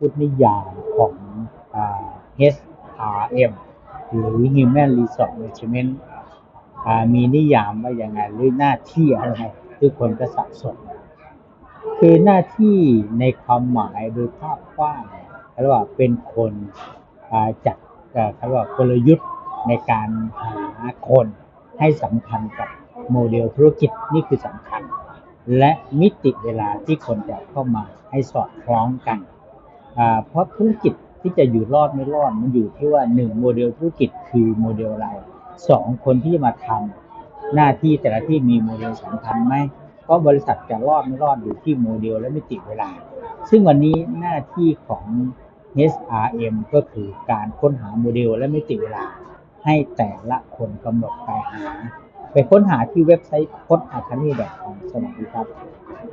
พูดนิยามของอ HRM หรือ Human Resource Management มีนิยามว่าอย่างไงหรือหน้าที่อะไรทุกคนก็สับสนคือหน้าที่ในความหมายโดยภาพกว้างเขาเรียกว่าเป็นคนจัดเขาเรียกว่ากลยุทธ์ในการหาคนให้สำคัญกับโมเดลธุรกิจนี่คือสำคัญ และมิติเวลาที่คนจะเข้ามาให้สอดคล้องกัน เพราะธุรกิจที่จะอยู่รอดไม่รอดมันอยู่ที่ว่าหนึ่งโมเดลธุรกิจคือโมเดลอะไรสองคนที่จะมาทำหน้าที่แต่ละที่มีโมเดลสำคัญไหมเพราะบริษัทจะรอดไม่รอดอยู่ที่โมเดลและมิติเวลา ซึ่งวันนี้หน้าที่ของ SRM ก็คือการค้นหาโมเดลและมิติเวลา ให้แต่ละคนกำหนดไปหา ไปค้นหาที่เว็บไซต์ค้นอาคาเนีแบบของสวัสดีครับ